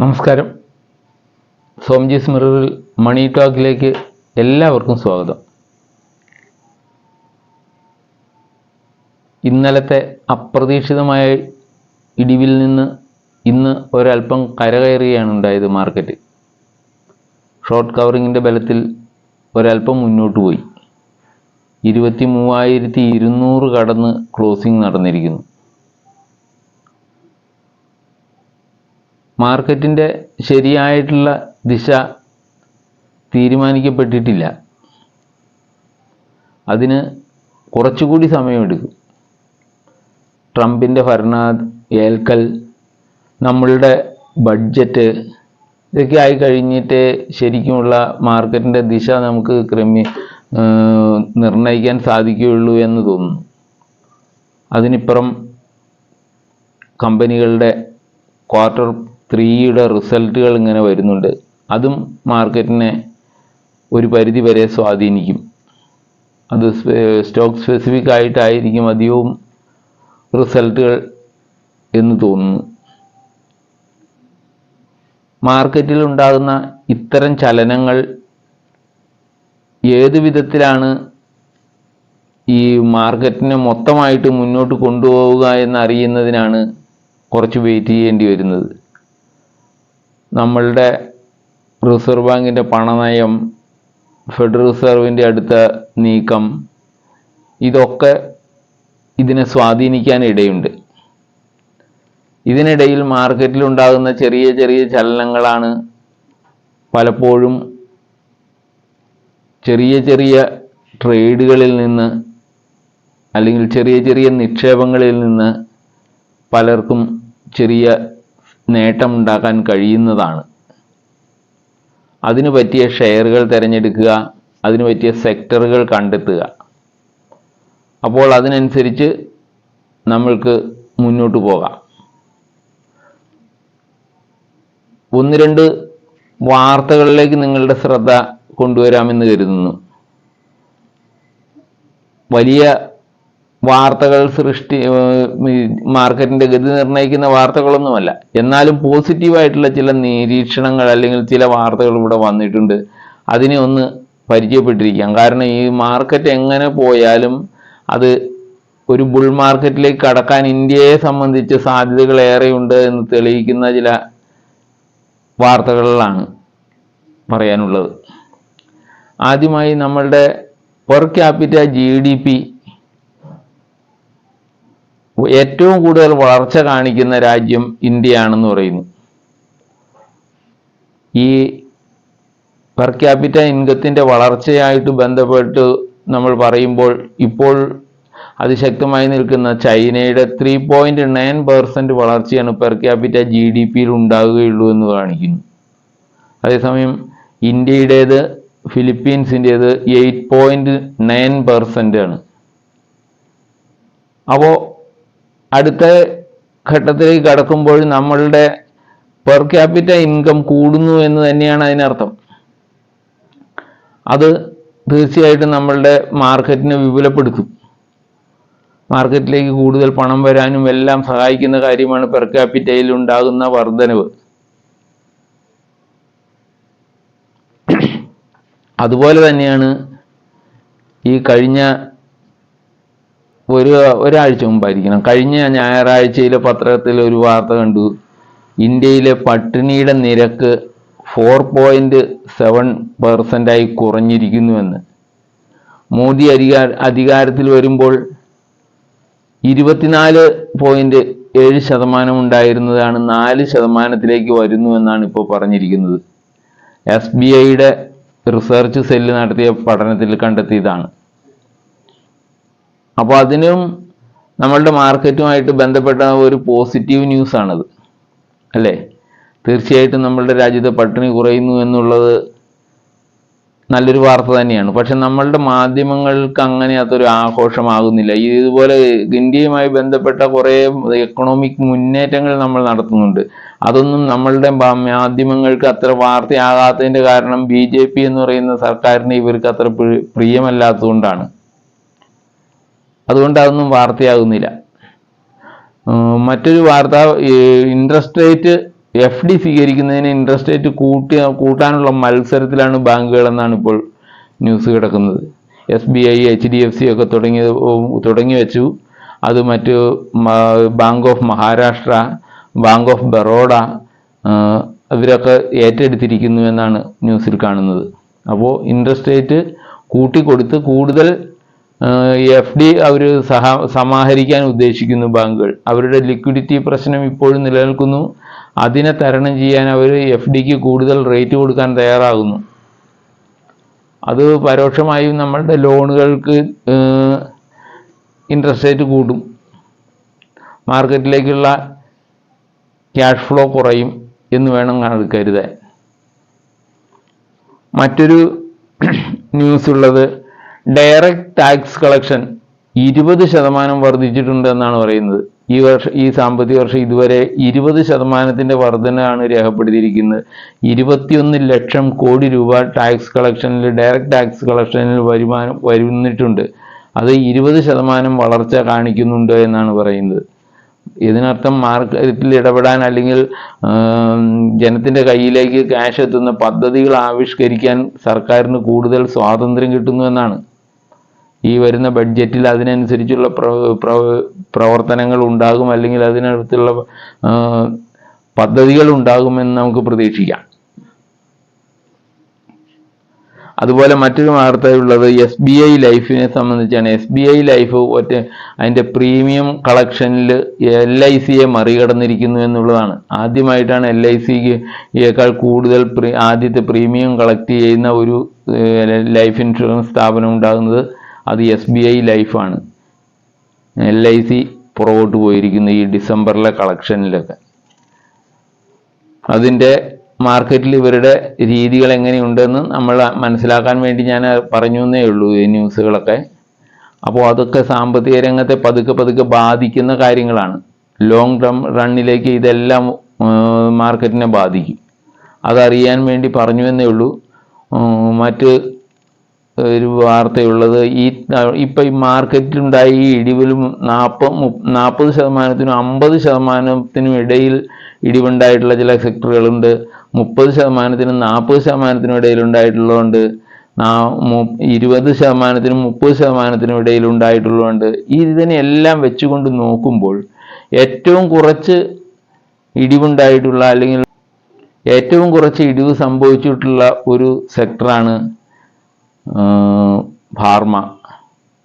നമസ്കാരം. സോംജീസ് മിററിൽ മണി ടോക്കിലേക്ക് എല്ലാവർക്കും സ്വാഗതം. ഇന്നലത്തെ അപ്രതീക്ഷിതമായ ഇടിവിൽ നിന്ന് ഇന്ന് ഒരല്പം കരകയറുകയാണ് ഉണ്ടായത് മാർക്കറ്റ്. ഷോർട്ട് കവറിങ്ങിന്റെ ബലത്തിൽ ഒരല്പം മുന്നോട്ട് പോയി ഇരുപത്തി മൂവായിരത്തി ഇരുന്നൂറ് കടന്ന് ക്ലോസിംഗ് നടന്നിരിക്കുന്നു. മാർക്കറ്റിന്റെ ശരിയായിട്ടുള്ള ദിശ തീരുമാനിക്കപ്പെട്ടിട്ടില്ല. അതിന് കുറച്ചുകൂടി സമയമെടുക്കും. ട്രംപിന്റെ ഭരണ ഏൽക്കൽ നമ്മളുടെ ബഡ്ജറ്റ് ഇതൊക്കെ ആയി കഴിഞ്ഞിട്ട് ശരിക്കുമുള്ള മാർക്കറ്റിന്റെ ദിശ നമുക്ക് ക്രമീ നിർണയിക്കാൻ സാധിക്കുകയുള്ളൂ എന്ന് തോന്നുന്നു. അതിനിപ്പുറം കമ്പനികളുടെ ക്വാർട്ടർ ത്രീയുടെ റിസൾട്ടുകൾ ഇങ്ങനെ വരുന്നുണ്ട്. അതും മാർക്കറ്റിനെ ഒരു പരിധി വരെ സ്വാധീനിക്കും. അത് സ്റ്റോക്ക് സ്പെസിഫിക് ആയിട്ടായിരിക്കും അധികവും റിസൾട്ടുകൾ എന്ന് തോന്നുന്നു. മാർക്കറ്റിൽ ഉണ്ടാകുന്ന ഇത്തരം ചലനങ്ങൾ ഏത് വിധത്തിലാണ് ഈ മാർക്കറ്റിനെ മൊത്തമായിട്ട് മുന്നോട്ട് കൊണ്ടുപോവുക എന്നറിയുന്നതിനാണ് കുറച്ച് വെയിറ്റ് ചെയ്യേണ്ടി വരുന്നത്. നമ്മളുടെ റിസർവ് ബാങ്കിന്റെ പണനയം ഫെഡറൽ റിസർവിന്റെ അടുത്ത നീക്കം ഇതൊക്കെ ഇതിനെ സ്വാധീനിക്കാൻ ഇടയുണ്ട്. ഇതിനിടയിൽ മാർക്കറ്റിൽ ഉണ്ടാകുന്ന ചെറിയ ചെറിയ ചലനങ്ങളാണ് പലപ്പോഴും ചെറിയ ചെറിയ ട്രേഡുകളിൽ നിന്ന് അല്ലെങ്കിൽ ചെറിയ ചെറിയ നിക്ഷേപങ്ങളിൽ നിന്ന് പലർക്കും ചെറിയ നേട്ടമുണ്ടാക്കാൻ കഴിയുന്നതാണ്. അതിനു പറ്റിയ ഷെയറുകൾ തിരഞ്ഞെടുക്കുക അതിനു പറ്റിയ സെക്ടറുകൾ കണ്ടെത്തുക. അപ്പോൾ അതിനനുസരിച്ച് നമ്മൾക്ക് മുന്നോട്ട് പോകാം. ഒന്ന് രണ്ട് വാർത്തകളിലേക്ക് നിങ്ങളുടെ ശ്രദ്ധ കൊണ്ടുവരാമെന്ന് കരുതുന്നു. വലിയ വാർത്തകൾ സൃഷ്ടി മാർക്കറ്റിന്റെ ഗതി നിർണയിക്കുന്ന വാർത്തകളൊന്നുമല്ല. എന്നാലും പോസിറ്റീവായിട്ടുള്ള ചില നിരീക്ഷണങ്ങൾ അല്ലെങ്കിൽ ചില വാർത്തകൾ ഇവിടെ വന്നിട്ടുണ്ട്. അതിനെ ഒന്ന് പരിചയപ്പെട്ടിരിക്കാം. കാരണം ഈ മാർക്കറ്റ് എങ്ങനെ പോയാലും അത് ഒരു ബുൾ മാർക്കറ്റിലേക്ക് കടക്കാൻ ഇന്ത്യയെ സംബന്ധിച്ച് സാധ്യതകൾ ഏറെയുണ്ട് എന്ന് തെളിയിക്കുന്ന ചില വാർത്തകളിലാണ് പറയാനുള്ളത്. ആദ്യമായി നമ്മളുടെ per capita G D P ഏറ്റവും കൂടുതൽ വളർച്ച കാണിക്കുന്ന രാജ്യം ഇന്ത്യയാണെന്ന് പറയുന്നു. ഈ പെർ ക്യാപിറ്റ ഇൻകത്തിന്റെ വളർച്ചയായിട്ട് ബന്ധപ്പെട്ട് നമ്മൾ പറയുമ്പോൾ ഇപ്പോൾ അതിശക്തമായി നിൽക്കുന്ന ചൈനയുടെ ത്രീ പോയിന്റ് നയൻ പെർസെന്റ് വളർച്ചയാണ് പെർ ക്യാപിറ്റ ജി ഡി പിയിൽ ഉണ്ടാകുകയുള്ളൂ എന്ന് കാണിക്കുന്നു. അതേസമയം ഇന്ത്യയുടേത് ഫിലിപ്പീൻസിന്റേത് എയ്റ്റ് പോയിന്റ് നയൻ പെർസെന്റ് ആണ്. അപ്പോൾ അടുത്ത ഘട്ടത്തിലേക്ക് കടക്കുമ്പോൾ നമ്മളുടെ പെർ ക്യാപിറ്റ ഇൻകം കൂടുന്നു എന്ന് തന്നെയാണ് അതിനർത്ഥം. അത് തീർച്ചയായിട്ടും നമ്മളുടെ മാർക്കറ്റിനെ വിപുലപ്പെടുത്തും. മാർക്കറ്റിലേക്ക് കൂടുതൽ പണം വരാനും എല്ലാം സഹായിക്കുന്ന കാര്യമാണ് പെർ ക്യാപിറ്റയിൽ ഉണ്ടാകുന്ന വർധനവ്. അതുപോലെ തന്നെയാണ് ഈ കഴിഞ്ഞ ഒരു ഒരാഴ്ച മുമ്പായിരിക്കണം. കഴിഞ്ഞ ഞായറാഴ്ചയിലെ പത്രത്തിൽ ഒരു വാർത്ത കണ്ടു. ഇന്ത്യയിലെ പട്ടിണിയുടെ നിരക്ക് ഫോർ പോയിന്റ് സെവൻ പെർസെന്റായി കുറഞ്ഞിരിക്കുന്നുവെന്ന്. മോദി അധികാര അധികാരത്തിൽ വരുമ്പോൾ ഇരുപത്തിനാല് പോയിന്റ് ഏഴ് ശതമാനം ഉണ്ടായിരുന്നതാണ് നാല് ശതമാനത്തിലേക്ക് വരുന്നു എന്നാണ് ഇപ്പോൾ പറഞ്ഞിരിക്കുന്നത്. എസ് ബി ഐയുടെ റിസർച്ച് സെല്ല് നടത്തിയ പഠനത്തിൽ കണ്ടെത്തിയതാണ്. അപ്പോൾ അതിനും നമ്മളുടെ മാർക്കറ്റുമായിട്ട് ബന്ധപ്പെട്ട ഒരു പോസിറ്റീവ് ന്യൂസ് ആണത്. അല്ലേ? തീർച്ചയായിട്ടും നമ്മളുടെ രാജ്യത്തെ പട്ടിണി കുറയുന്നു എന്നുള്ളത് നല്ലൊരു വാർത്ത തന്നെയാണ്. പക്ഷെ നമ്മളുടെ മാധ്യമങ്ങൾക്ക് അങ്ങനെ അതൊരു ആഘോഷമാകുന്നില്ല. ഇതുപോലെ ഇന്ത്യയുമായി ബന്ധപ്പെട്ട കുറേ എക്കണോമിക് മുന്നേറ്റങ്ങൾ നമ്മൾ നടത്തുന്നുണ്ട്. അതൊന്നും നമ്മളുടെ മാധ്യമങ്ങൾക്ക് അത്ര വാർത്തയാകാത്തതിന്റെ കാരണം ബി ജെ പി എന്ന് പറയുന്ന സർക്കാരിന് ഇവർക്ക് അത്ര പ്രിയമല്ലാത്തതുകൊണ്ടാണ്. അതുകൊണ്ട് അതൊന്നും വാർത്തയാകുന്നില്ല. മറ്റൊരു വാർത്ത ഇൻട്രസ്റ്റ് റേറ്റ് എഫ് ഡി സ്വീകരിക്കുന്നതിന് ഇൻട്രസ്റ്റ് റേറ്റ് കൂട്ടി കൂട്ടാനുള്ള മത്സരത്തിലാണ് ബാങ്കുകൾ എന്നാണ് ഇപ്പോൾ ന്യൂസ് കിടക്കുന്നത്. S B I H D F C ഒക്കെ തുടങ്ങി തുടങ്ങി വെച്ചു. അത് മറ്റ് Bank of Maharashtra Bank of Baroda ഇവരൊക്കെ ഏറ്റെടുത്തിരിക്കുന്നു എന്നാണ് ന്യൂസിൽ കാണുന്നത്. അപ്പോൾ ഇൻട്രസ്റ്റ് റേറ്റ് കൂട്ടിക്കൊടുത്ത് കൂടുതൽ എഫ് ഡി അവർ സഹ സമാഹരിക്കാൻ ഉദ്ദേശിക്കുന്നു ബാങ്കുകൾ. അവരുടെ ലിക്വിഡിറ്റി പ്രശ്നം ഇപ്പോഴും നിലനിൽക്കുന്നു. അതിനെ തരണം ചെയ്യാൻ അവർ എഫ് ഡിക്ക് കൂടുതൽ റേറ്റ് കൊടുക്കാൻ തയ്യാറാകുന്നു. അത് പരോക്ഷമായും നമ്മളുടെ ലോണുകൾക്ക് ഇൻട്രസ്റ്റ് റേറ്റ് കൂടും. മാർക്കറ്റിലേക്കുള്ള ക്യാഷ് ഫ്ലോ കുറയും എന്ന് വേണം കരുതാൻ. മറ്റൊരു ന്യൂസ് ഉള്ളത് ഡയറക്റ്റ് ടാക്സ് കളക്ഷൻ ഇരുപത് ശതമാനം വർദ്ധിച്ചിട്ടുണ്ട് എന്നാണ് പറയുന്നത്. ഈ വർഷം ഈ സാമ്പത്തിക വർഷം ഇതുവരെ ഇരുപത് ശതമാനത്തിന്റെ വർധനയാണ് രേഖപ്പെടുത്തിയിരിക്കുന്നത്. ഇരുപത്തിയൊന്ന് ലക്ഷം കോടി രൂപ ടാക്സ് കളക്ഷനിൽ ഡയറക്റ്റ് ടാക്സ് കളക്ഷനിൽ വരുമാനം വരുന്നിട്ടുണ്ട്. അത് ഇരുപത് ശതമാനം വളർച്ച കാണിക്കുന്നുണ്ട് എന്നാണ് പറയുന്നത്. ഇതിനർത്ഥം മാർക്കറ്റിൽ ഇടപെടാൻ അല്ലെങ്കിൽ ജനത്തിന്റെ കയ്യിലേക്ക് ക്യാഷ് എത്തുന്ന പദ്ധതികൾ ആവിഷ്കരിക്കാൻ സർക്കാരിന് കൂടുതൽ സ്വാതന്ത്ര്യം കിട്ടുന്നു എന്നാണ്. ഈ വരുന്ന ബഡ്ജറ്റിൽ അതിനനുസരിച്ചുള്ള പ്ര- പ്ര- പ്രവർത്തനങ്ങൾ ഉണ്ടാകും അല്ലെങ്കിൽ അതിനടുത്തുള്ള പദ്ധതികൾ ഉണ്ടാകുമെന്ന് നമുക്ക് പ്രതീക്ഷിക്കാം. അതുപോലെ മറ്റൊരു വാർത്തയുള്ളത് എസ് ബി ഐ ലൈഫിനെ സംബന്ധിച്ചാണ്. എസ് ബി ഐ ലൈഫ് ഒറ്റ അതിന്റെ പ്രീമിയം കളക്ഷനിൽ എൽ ഐ സിയെ മറികടന്നിരിക്കുന്നു എന്നുള്ളതാണ്. ആദ്യമായിട്ടാണ് എൽ ഐ സിയേക്കാൾ കൂടുതൽ ആദ്യത്തെ പ്രീമിയം കളക്ട് ചെയ്യുന്ന ഒരു ലൈഫ് ഇൻഷുറൻസ് സ്ഥാപനം ഉണ്ടാകുന്നത്. അത് എസ് ബി ഐ ലൈഫാണ് എൽ ഐ സി പുറകോട്ട് പോയിരിക്കുന്നു ഈ ഡിസംബറിലെ കളക്ഷനിലൊക്കെ അതിന്റെ മാർക്കറ്റിൽ ഇവരുടെ രീതികൾ എങ്ങനെയുണ്ടെന്ന് നമ്മൾ മനസ്സിലാക്കാൻ വേണ്ടി ഞാൻ പറഞ്ഞു എന്നേ ഉള്ളൂ ഈ ന്യൂസുകളൊക്കെ അപ്പോൾ അതൊക്കെ സാമ്പത്തിക രംഗത്തെ പതുക്കെ പതുക്കെ ബാധിക്കുന്ന കാര്യങ്ങളാണ്. ലോങ് ടേം റണ്ണിലേക്ക് ഇതെല്ലാം മാർക്കറ്റിനെ ബാധിക്കും. അതറിയാൻ വേണ്ടി പറഞ്ഞു എന്നേ ഉള്ളൂ. മറ്റ് ഒരു വാർത്തയുള്ളത്. ഈ ഇപ്പം ഈ മാർക്കറ്റിലുണ്ടായ ഈ ഇടിവിലും നാൽപ്പത് നാൽപ്പത് ശതമാനത്തിനും അമ്പത് ശതമാനത്തിനും ഇടയിൽ ഇടിവുണ്ടായിട്ടുള്ള ചില സെക്ടറുകളുണ്ട്. മുപ്പത് ശതമാനത്തിനും നാൽപ്പത് ശതമാനത്തിനും ഇടയിൽ ഉണ്ടായിട്ടുള്ളതുണ്ട്. ഇരുപത് ശതമാനത്തിനും മുപ്പത് ശതമാനത്തിനും ഇടയിൽ ഉണ്ടായിട്ടുള്ളതുണ്ട്. ഈ ഇതിനെല്ലാം വെച്ചുകൊണ്ട് നോക്കുമ്പോൾ ഏറ്റവും കുറച്ച് ഇടിവുണ്ടായിട്ടുള്ള അല്ലെങ്കിൽ ഏറ്റവും കുറച്ച് ഇടിവ് സംഭവിച്ചിട്ടുള്ള ഒരു സെക്ടറാണ് ഫാർമ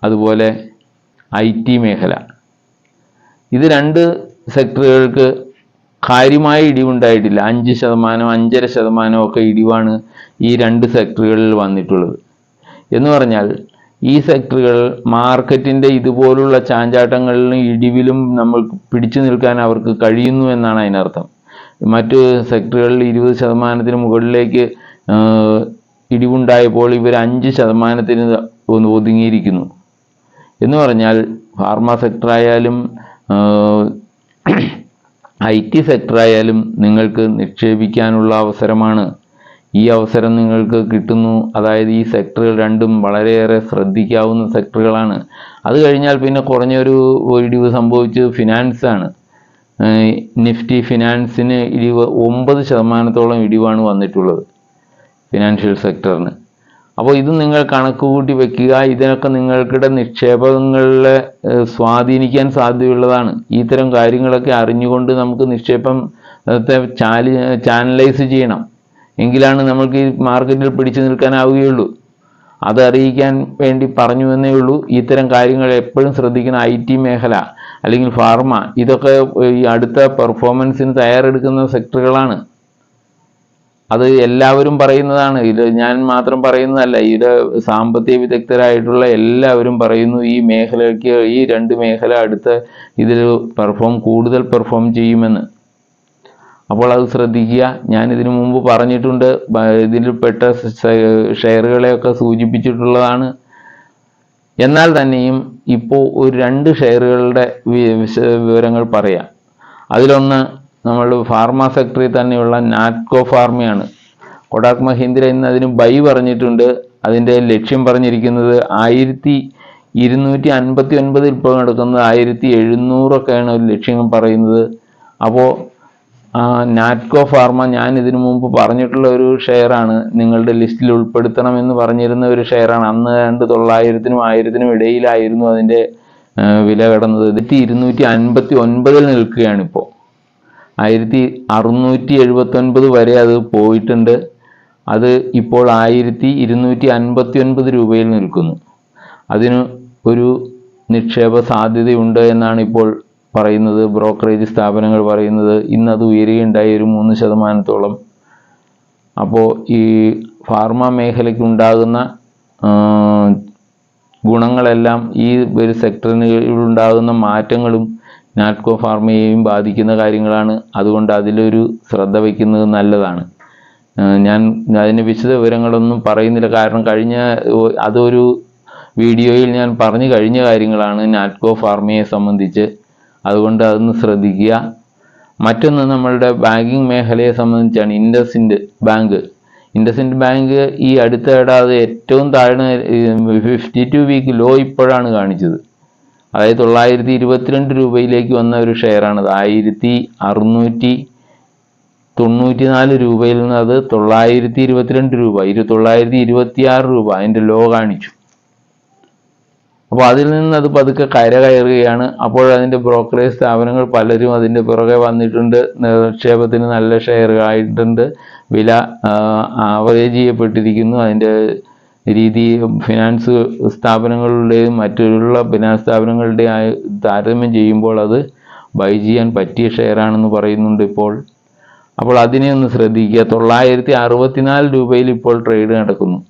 അതുപോലെ ഐ ടി മേഖല. ഇത് രണ്ട് സെക്ടറുകൾക്ക് കാര്യമായ ഇടിവുണ്ടായിട്ടില്ല. അഞ്ച് ശതമാനം അഞ്ചര ശതമാനം ഒക്കെ ഇടിവാണ് ഈ രണ്ട് സെക്ടറുകളിൽ വന്നിട്ടുള്ളത്. എന്ന് പറഞ്ഞാൽ ഈ സെക്ടറുകൾ മാർക്കറ്റിന്റെ ഇതുപോലുള്ള ചാഞ്ചാട്ടങ്ങളിലും ഇടിവിലും നമ്മൾ പിടിച്ചു നിൽക്കാൻ അവർക്ക് കഴിയുന്നു എന്നാണ് അതിനർത്ഥം. മറ്റ് സെക്ടറുകളിൽ ഇരുപത് ശതമാനത്തിന് മുകളിലേക്ക് ഇടിവുണ്ടായപ്പോൾ ഇവർ അഞ്ച് ശതമാനത്തിന് ഒതുങ്ങിയിരിക്കുന്നു. എന്ന് പറഞ്ഞാൽ ഫാർമ സെക്ടർ ആയാലും ഐ ടി സെക്ടറായാലും നിങ്ങൾക്ക് നിക്ഷേപിക്കാനുള്ള അവസരമാണ്. ഈ അവസരം നിങ്ങൾക്ക് കിട്ടുന്നു. അതായത് ഈ സെക്ടറുകൾ രണ്ടും വളരെയേറെ ശ്രദ്ധിക്കാവുന്ന സെക്ടറുകളാണ് അത് കഴിഞ്ഞാൽ പിന്നെ കുറഞ്ഞൊരു ഇടിവ് സംഭവിച്ചത് ഫിനാൻസാണ് നിഫ്റ്റി ഫിനാൻസിന് ഇടിവ് ഒമ്പത് ശതമാനത്തോളം ഇടിവാണ് വന്നിട്ടുള്ളത്. ഫിനാൻഷ്യൽ സെക്ടറിന് അപ്പോൾ ഇത് നിങ്ങൾ കണക്ക് കൂട്ടി വെക്കുക. ഇതിനൊക്കെ നിങ്ങൾക്കിടെ നിക്ഷേപങ്ങളെ സ്വാധീനിക്കാൻ സാധ്യതയുള്ളതാണ്. ഇത്തരം കാര്യങ്ങളൊക്കെ അറിഞ്ഞുകൊണ്ട് നമുക്ക് നിക്ഷേപത്തെ ചാലി ചാനലൈസ് ചെയ്യണം. എങ്കിലാണ് നമുക്ക് ഈ മാർക്കറ്റിൽ പിടിച്ചു നിൽക്കാനാവുകയുള്ളൂ. അത് വേണ്ടി പറഞ്ഞു എന്നേ ഉള്ളൂ ഇത്തരം കാര്യങ്ങൾ എപ്പോഴും ശ്രദ്ധിക്കുന്ന ഐ ടി മേഖല അല്ലെങ്കിൽ ഫാർമ ഇതൊക്കെ ഈ അടുത്ത പെർഫോമൻസിന് തയ്യാറെടുക്കുന്ന സെക്ടറുകളാണ്. അത് എല്ലാവരും പറയുന്നതാണ്. ഇത് ഞാൻ മാത്രം പറയുന്നതല്ല ഇത് സാമ്പത്തിക വിദഗ്ധരായിട്ടുള്ള എല്ലാവരും പറയുന്നു ഈ മേഖലയ്ക്ക് ഈ രണ്ട് മേഖല അടുത്ത ഇതിൽ പെർഫോം കൂടുതൽ പെർഫോം ചെയ്യുമെന്ന്. അപ്പോൾ അത് ശ്രദ്ധിക്കുക. ഞാൻ ഇതിനു മുമ്പ് പറഞ്ഞിട്ടുണ്ട് ഇതിൽ ഇതിൽപ്പെട്ട ഷെയറുകളെയൊക്കെ സൂചിപ്പിച്ചിട്ടുള്ളതാണ്. എന്നാൽ തന്നെയും ഇപ്പോൾ ഒരു രണ്ട് ഷെയറുകളുടെ വിവരങ്ങൾ പറയാം. അതിലൊന്ന് നമ്മൾ ഫാർമ സെക്ടറിൽ തന്നെയുള്ള നാറ്റ്കോ ഫാർമയാണ്. കൊടാക് മഹീന്ദ്ര ഇന്ന് അതിന് ബൈ പറഞ്ഞിട്ടുണ്ട്. അതിന്റെ ലക്ഷ്യം പറഞ്ഞിരിക്കുന്നത് ആയിരത്തി ഇരുന്നൂറ്റി അൻപത്തി ഒൻപതിൽ ഇപ്പോൾ നടക്കുന്നത് ആയിരത്തി എഴുന്നൂറൊക്കെയാണ് ഒരു ലക്ഷ്യം പറയുന്നത്. അപ്പോൾ നാറ്റ്കോ ഫാർമ ഞാൻ ഇതിനു മുമ്പ് പറഞ്ഞിട്ടുള്ള ഒരു ഷെയറാണ്. നിങ്ങളുടെ ലിസ്റ്റിൽ ഉൾപ്പെടുത്തണമെന്ന് പറഞ്ഞിരുന്ന ഒരു ഷെയറാണ്. അന്ന് രണ്ട് തൊള്ളായിരത്തിനും ആയിരത്തിനും ഇടയിലായിരുന്നു അതിന്റെ വില കിടന്നത്. ഇരുന്നൂറ്റി അൻപത്തി ഒൻപതിൽ നിൽക്കുകയാണ് ഇപ്പോൾ ആയിരത്തി അറുന്നൂറ്റി എഴുപത്തി ഒൻപത് വരെ അത് പോയിട്ടുണ്ട്. അത് ഇപ്പോൾ ആയിരത്തി ഇരുന്നൂറ്റി അൻപത്തി ഒൻപത് രൂപയിൽ നിൽക്കുന്നു. അതിന് ഒരു നിക്ഷേപ സാധ്യതയുണ്ട് എന്നാണ് ഇപ്പോൾ പറയുന്നത്. ബ്രോക്കറേജ് സ്ഥാപനങ്ങൾ പറയുന്നത് ഇന്ന് അത് ഉയരുകയുണ്ടായി ഒരു മൂന്ന് ശതമാനത്തോളം. അപ്പോൾ ഈ ഫാർമ മേഖലയ്ക്ക് ഉണ്ടാകുന്ന ഗുണങ്ങളെല്ലാം ഈ ഒരു സെക്ടറിനുണ്ടാകുന്ന മാറ്റങ്ങളും നാറ്റ്കോ ഫാർമയെയും ബാധിക്കുന്ന കാര്യങ്ങളാണ് അതുകൊണ്ട് അതിലൊരു ശ്രദ്ധ വയ്ക്കുന്നത് നല്ലതാണ്. ഞാൻ അതിന് വിശദ വിവരങ്ങളൊന്നും പറയുന്നില്ല. കാരണം കഴിഞ്ഞ അതൊരു വീഡിയോയിൽ ഞാൻ പറഞ്ഞു കഴിഞ്ഞ കാര്യങ്ങളാണ് നാറ്റ്കോ ഫാർമയെ സംബന്ധിച്ച്. അതുകൊണ്ട് അതൊന്ന് ശ്രദ്ധിക്കുക. മറ്റൊന്ന് നമ്മളുടെ ബാങ്കിങ് മേഖലയെ സംബന്ധിച്ചാണ് ഇൻഡസിൻഡ് ബാങ്ക്. ഇൻഡസിൻഡ് ബാങ്ക് ഈ അടുത്തിടാതെ ഏറ്റവും താഴ്ന്ന ഫിഫ്റ്റി ടു വീക്ക് ലോ ഇപ്പോഴാണ് കാണിച്ചത്. അതായത് തൊള്ളായിരത്തി ഇരുപത്തിരണ്ട് രൂപയിലേക്ക് വന്ന ഒരു ഷെയറാണത്. ആയിരത്തി അറുന്നൂറ്റി തൊണ്ണൂറ്റി നാല് രൂപയിൽ നിന്ന് അത് തൊള്ളായിരത്തി ഇരുപത്തിരണ്ട് രൂപ ഇരു തൊള്ളായിരത്തി ഇരുപത്തി ആറ് രൂപ അതിന്റെ ലോ കാണിച്ചു. അപ്പോൾ അതിൽ നിന്ന് അത് പതുക്കെ കര കയറുകയാണ്. അപ്പോൾ അതിന്റെ ബ്രോക്കറേജ് സ്ഥാപനങ്ങൾ പലരും അതിന്റെ പുറകെ വന്നിട്ടുണ്ട്. നിക്ഷേപത്തിന് നല്ല ഷെയറുകളായിട്ടുണ്ട് വില ആവറേജ് ചെയ്യപ്പെട്ടിരിക്കുന്നു. അതിന്റെ രീതി ഫിനാൻസ് സ്ഥാപനങ്ങളുടെയും മറ്റുള്ള ഫിനാൻസ് സ്ഥാപനങ്ങളുടെയും ആയി താരതമ്യം ചെയ്യുമ്പോൾ അത് ബൈ ചെയ്യാൻ പറ്റിയ ഷെയറാണെന്ന് പറയുന്നുണ്ട് ഇപ്പോൾ. അപ്പോൾ അതിനെ ഒന്ന് ശ്രദ്ധിക്കുക. തൊള്ളായിരത്തി അറുപത്തിനാല് രൂപയിൽ ഇപ്പോൾ ട്രേഡ് നടക്കുന്നു.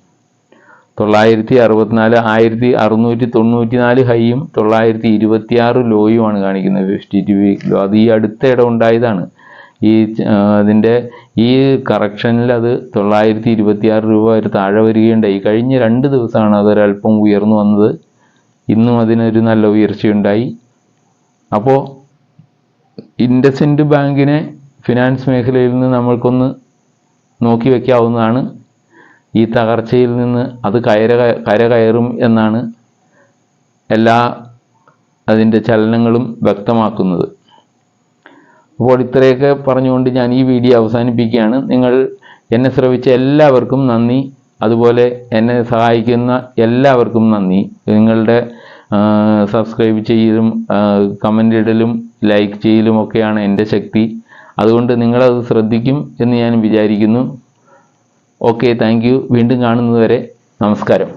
തൊള്ളായിരത്തി അറുപത്തിനാല് ആയിരത്തി അറുന്നൂറ്റി തൊണ്ണൂറ്റി നാല് ഹൈയും തൊള്ളായിരത്തി ഇരുപത്തി ആറ് ലോയുമാണ് കാണിക്കുന്നത്. ഫിഫ്റ്റി ടു വീക്ക് ലോ അത് ഈ അടുത്തിടെ ഉണ്ടായതാണ്. ഈ അതിന്റെ ഈ കറക്ഷനിൽ അത് തൊള്ളായിരത്തി ഇരുപത്തി ആറ് രൂപ ഒരു താഴെ വരികയുണ്ടായി. കഴിഞ്ഞ രണ്ട് ദിവസമാണ് അതൊരല്പം ഉയർന്നു വന്നത്. ഇന്നും അതിനൊരു നല്ല ഉയർച്ചയുണ്ടായി. അപ്പോൾ ഇൻഡസിൻഡ് ബാങ്കിനെ ഫിനാൻസ് മേഖലയിൽ നിന്ന് നമ്മൾക്കൊന്ന് നോക്കി വയ്ക്കാവുന്നതാണ് ഈ തകർച്ചയിൽ നിന്ന് അത് കയര കര കയറും എന്നാണ് എല്ലാ അതിന്റെ ചലനങ്ങളും വ്യക്തമാക്കുന്നത്. അപ്പോൾ ഇത്രയൊക്കെ പറഞ്ഞുകൊണ്ട് ഞാൻ ഈ വീഡിയോ അവസാനിപ്പിക്കുകയാണ്. നിങ്ങൾ എന്നെ ശ്രവിച്ച എല്ലാവർക്കും നന്ദി. അതുപോലെ എന്നെ സഹായിക്കുന്ന എല്ലാവർക്കും നന്ദി. നിങ്ങളുടെ സബ്സ്ക്രൈബ് ചെയ്യലും കമന്റ് ഇടലും ലൈക്ക് ചെയ്യലും ഒക്കെയാണ് എന്റെ ശക്തി. അതുകൊണ്ട് നിങ്ങളത് ശ്രദ്ധിക്കും എന്ന് ഞാൻ വിചാരിക്കുന്നു. ഓക്കെ താങ്ക് വീണ്ടും കാണുന്നതുവരെ നമസ്കാരം.